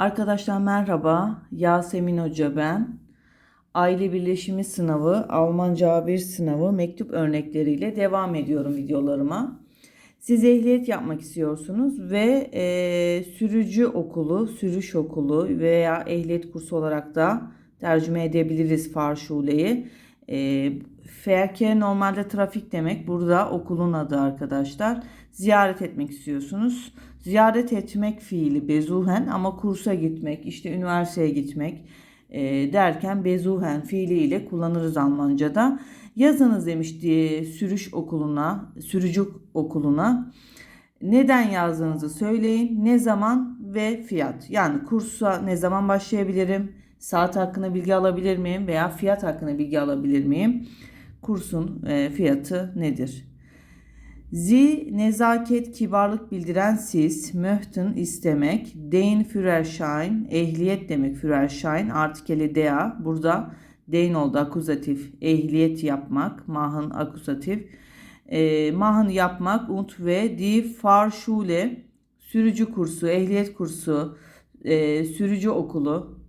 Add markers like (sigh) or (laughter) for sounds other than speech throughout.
Arkadaşlar merhaba. Yasemin Hoca ben. Aile birleşimi sınavı, Almanca A1 sınavı mektup örnekleriyle devam ediyorum videolarıma. Siz ehliyet yapmak istiyorsunuz ve e, sürücü okulu, sürüş okulu veya ehliyet kursu olarak da tercüme edebiliriz Farşule'yi. E, Verkehr normalde trafik demek. Burada okulun adı arkadaşlar. Ziyaret etmek istiyorsunuz. Ziyaret etmek fiili bezuhen ama kursa gitmek, işte üniversiteye gitmek e, derken bezuhen fiiliyle kullanırız Almanca'da. Yazınız demiş diye sürüş okuluna, sürücü okuluna. Neden yazdığınızı söyleyin. Ne zaman ve fiyat. Yani kursa ne zaman başlayabilirim? Saat hakkında bilgi alabilir miyim? Veya fiyat hakkında bilgi alabilir miyim? Kursun e, fiyatı nedir? Sie nezaket kibarlık bildiren siz, möchten istemek, den Führerschein, ehliyet demek Führerschein, artikeli dea, burada den oldu akuzatif, ehliyet yapmak, mahın akuzatif, e, mahın yapmak, und ve die Fahrschule, sürücü kursu, ehliyet kursu, e, sürücü okulu,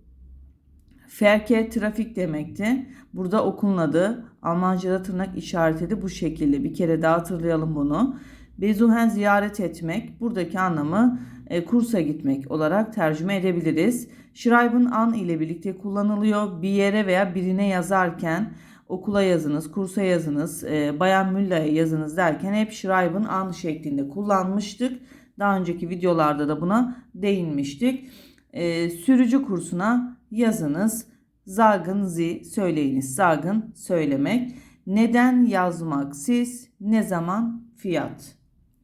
Verkehr trafik demekti. Burada okulun adı Almanca'da tırnak işareti de bu şekilde. Bir kere daha hatırlayalım bunu. Bezuhen ziyaret etmek buradaki anlamı e, kursa gitmek olarak tercüme edebiliriz. Schreiben an ile birlikte kullanılıyor. Bir yere veya birine yazarken okula yazınız, kursa yazınız, e, Bayan Mülla'ya yazınız derken hep Schreiben an şeklinde kullanmıştık. Daha önceki videolarda da buna değinmiştik. E, sürücü kursuna yazınız. Zagın zi söyleyiniz. Zagın söylemek. Neden yazmak siz? Ne zaman fiyat?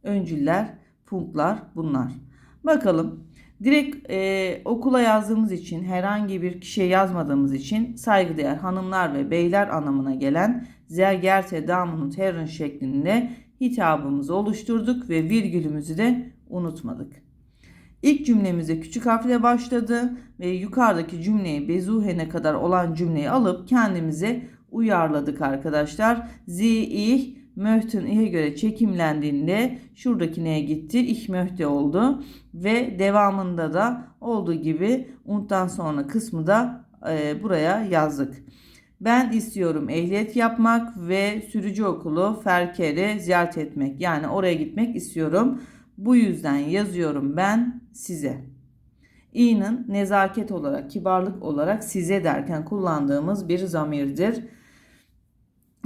Öncüller, punktlar bunlar. Bakalım. Direkt e, okula yazdığımız için herhangi bir kişiye yazmadığımız için saygıdeğer hanımlar ve beyler anlamına gelen Zergerte Damunut Herren şeklinde hitabımızı oluşturduk ve virgülümüzü de unutmadık. İlk cümlemize küçük harfle başladı ve yukarıdaki cümleyi bezuhene kadar olan cümleyi alıp kendimize uyarladık arkadaşlar. Sie ich möchten ih'e göre çekimlendiğinde şuradaki neye gitti? Ich möchte oldu ve devamında da olduğu gibi undan sonra kısmı da e, buraya yazdık. Ben istiyorum ehliyet yapmak ve sürücü okulu Ferker'i ziyaret etmek. Yani oraya gitmek istiyorum. Bu yüzden yazıyorum ben size. İ'nin nezaket olarak, kibarlık olarak size derken kullandığımız bir zamirdir.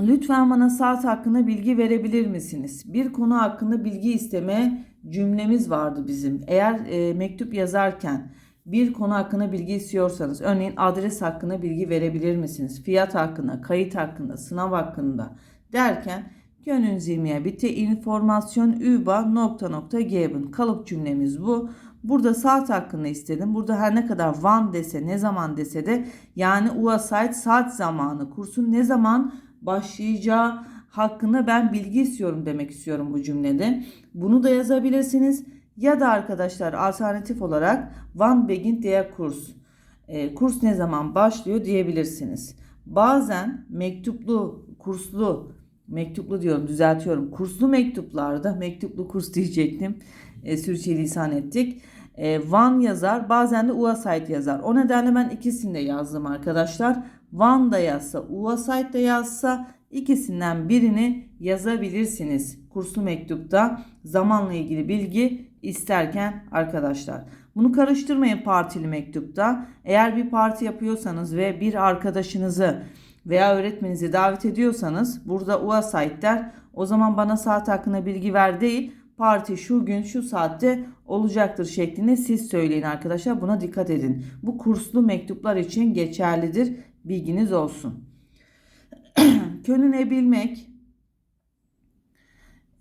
Lütfen bana saat hakkında bilgi verebilir misiniz? Bir konu hakkında bilgi isteme cümlemiz vardı bizim. Eğer e, mektup yazarken bir konu hakkında bilgi istiyorsanız, örneğin adres hakkında bilgi verebilir misiniz? Fiyat hakkında, kayıt hakkında, sınav hakkında derken Können Sie mir bitte Information über nokta nokta geben. Kalıp cümlemiz bu. Burada saat hakkında istedim. Burada her ne kadar van dese, ne zaman dese de yani Uhrzeit saat zamanı, kursun ne zaman başlayacağı hakkında ben bilgi istiyorum demek istiyorum bu cümlede. Bunu da yazabilirsiniz. Ya da arkadaşlar alternatif olarak Van Begin diye kurs. E, kurs ne zaman başlıyor diyebilirsiniz. Bazen mektuplu, kurslu mektuplu diyorum düzeltiyorum. Kurslu mektuplarda mektuplu kurs diyecektim. E, sürçülisan ettik. E, Van yazar bazen de Uasayt yazar. O nedenle ben ikisini de yazdım arkadaşlar. Van da yazsa Uasayt da yazsa ikisinden birini yazabilirsiniz. Kurslu mektupta zamanla ilgili bilgi isterken arkadaşlar. Bunu karıştırmayın partili mektupta. Eğer bir parti yapıyorsanız ve bir arkadaşınızı veya öğretmenizi davet ediyorsanız burada UA site'ler o zaman bana saat hakkında bilgi ver değil parti şu gün şu saatte olacaktır şeklinde siz söyleyin arkadaşlar. Buna dikkat edin. Bu kurslu mektuplar için geçerlidir. Bilginiz olsun. (clears throat) Könüne bilmek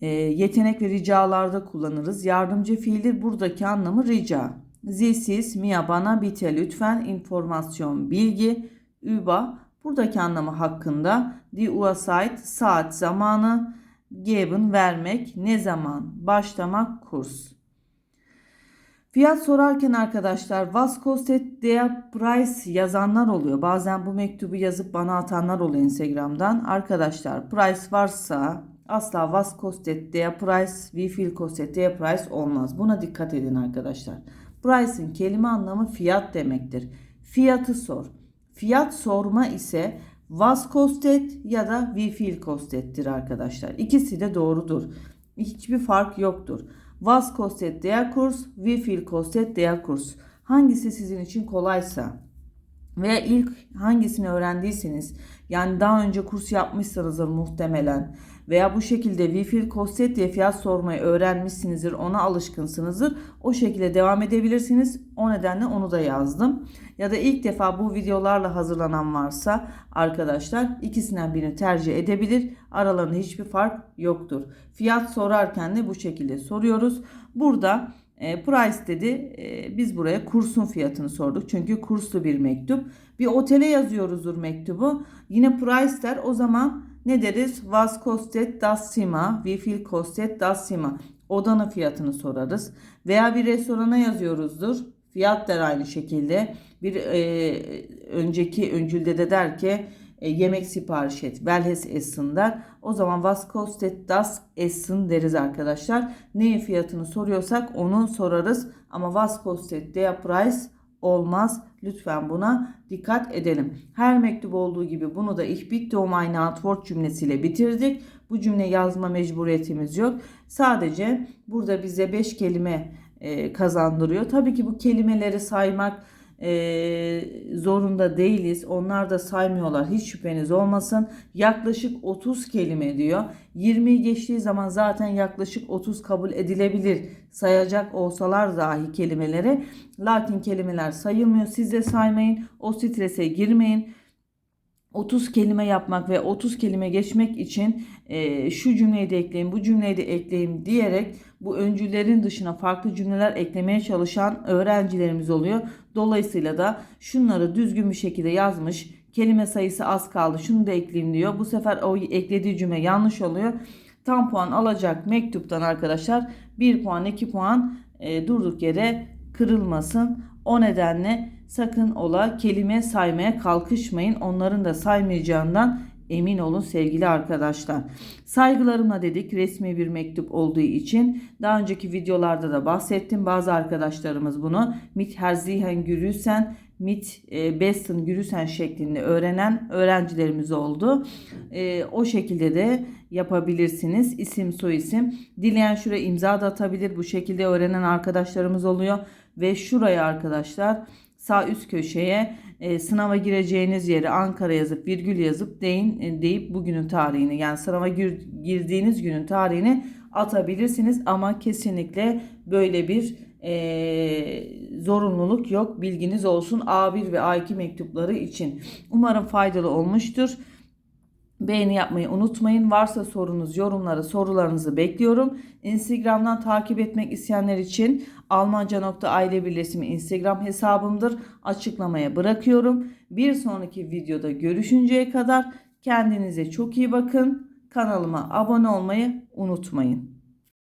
e, yetenek ve ricalarda kullanırız. Yardımcı fiildir. Buradaki anlamı rica. Zisiz, Mia bana bite lütfen informasyon, bilgi, üba Buradaki anlamı hakkında die Uhrzeit saat zamanı, geben vermek, ne zaman başlamak kurs. Fiyat sorarken arkadaşlar was kostet der price yazanlar oluyor. Bazen bu mektubu yazıp bana atanlar oluyor Instagram'dan. Arkadaşlar price varsa asla was kostet der Preis, wie viel kostet der Preis olmaz. Buna dikkat edin arkadaşlar. Price'in kelime anlamı fiyat demektir. Fiyatı sor. Fiyat sorma ise was kostet ya da wie viel kostettir arkadaşlar. İkisi de doğrudur. Hiçbir fark yoktur. Was kostet der Kurs, wie viel kostet der Kurs. Hangisi sizin için kolaysa veya ilk hangisini öğrendiyseniz yani daha önce kurs yapmışsınızdır muhtemelen veya bu şekilde Wi-Fi kostet diye fiyat sormayı öğrenmişsinizdir ona alışkınsınızdır o şekilde devam edebilirsiniz o nedenle onu da yazdım ya da ilk defa bu videolarla hazırlanan varsa arkadaşlar ikisinden birini tercih edebilir aralarında hiçbir fark yoktur fiyat sorarken de bu şekilde soruyoruz burada e, price dedi. E, biz buraya kursun fiyatını sorduk. Çünkü kurslu bir mektup. Bir otele yazıyoruzdur mektubu. Yine price der. O zaman ne deriz? Was kostet das Zimmer? Wie viel kostet das Zimmer? Odanın fiyatını sorarız. Veya bir restorana yazıyoruzdur. Fiyat der aynı şekilde. Bir e, önceki öncülde de der ki e, yemek sipariş et. Welches Essen der. O zaman was kostet das Essen deriz arkadaşlar. Neyin fiyatını soruyorsak onu sorarız. Ama was kostet der Preis olmaz. Lütfen buna dikkat edelim. Her mektup olduğu gibi bunu da ich bitte um eine Antwort cümlesiyle bitirdik. Bu cümle yazma mecburiyetimiz yok. Sadece burada bize 5 kelime e, kazandırıyor. Tabii ki bu kelimeleri saymak e, zorunda değiliz. Onlar da saymıyorlar. Hiç şüpheniz olmasın. Yaklaşık 30 kelime diyor. 20'yi geçtiği zaman zaten yaklaşık 30 kabul edilebilir. Sayacak olsalar dahi kelimeleri. Lakin kelimeler sayılmıyor. Siz de saymayın. O strese girmeyin. 30 kelime yapmak ve 30 kelime geçmek için e, şu cümleyi de ekleyin, bu cümleyi de ekleyin diyerek bu öncülerin dışına farklı cümleler eklemeye çalışan öğrencilerimiz oluyor. Dolayısıyla da şunları düzgün bir şekilde yazmış, kelime sayısı az kaldı şunu da ekleyeyim diyor. Bu sefer o eklediği cümle yanlış oluyor. Tam puan alacak mektuptan arkadaşlar 1 puan 2 puan e, durduk yere kırılmasın. O nedenle sakın ola kelime saymaya kalkışmayın. Onların da saymayacağından emin olun sevgili arkadaşlar. Saygılarımla dedik resmi bir mektup olduğu için. Daha önceki videolarda da bahsettim. Bazı arkadaşlarımız bunu mit herzihen gürüsen mit e, besten gürüsen şeklinde öğrenen öğrencilerimiz oldu. E, o şekilde de yapabilirsiniz. İsim soyisim. Dileyen şuraya imza da atabilir. Bu şekilde öğrenen arkadaşlarımız oluyor. Ve şuraya arkadaşlar sağ üst köşeye e, sınava gireceğiniz yeri Ankara yazıp virgül yazıp deyin e, deyip bugünün tarihini yani sınava gir, girdiğiniz günün tarihini atabilirsiniz ama kesinlikle böyle bir e, zorunluluk yok bilginiz olsun A1 ve A2 mektupları için. Umarım faydalı olmuştur. Beğeni yapmayı unutmayın. Varsa sorunuz, yorumları, sorularınızı bekliyorum. Instagram'dan takip etmek isteyenler için almanca.aile birleşimi Instagram hesabımdır. Açıklamaya bırakıyorum. Bir sonraki videoda görüşünceye kadar kendinize çok iyi bakın. Kanalıma abone olmayı unutmayın.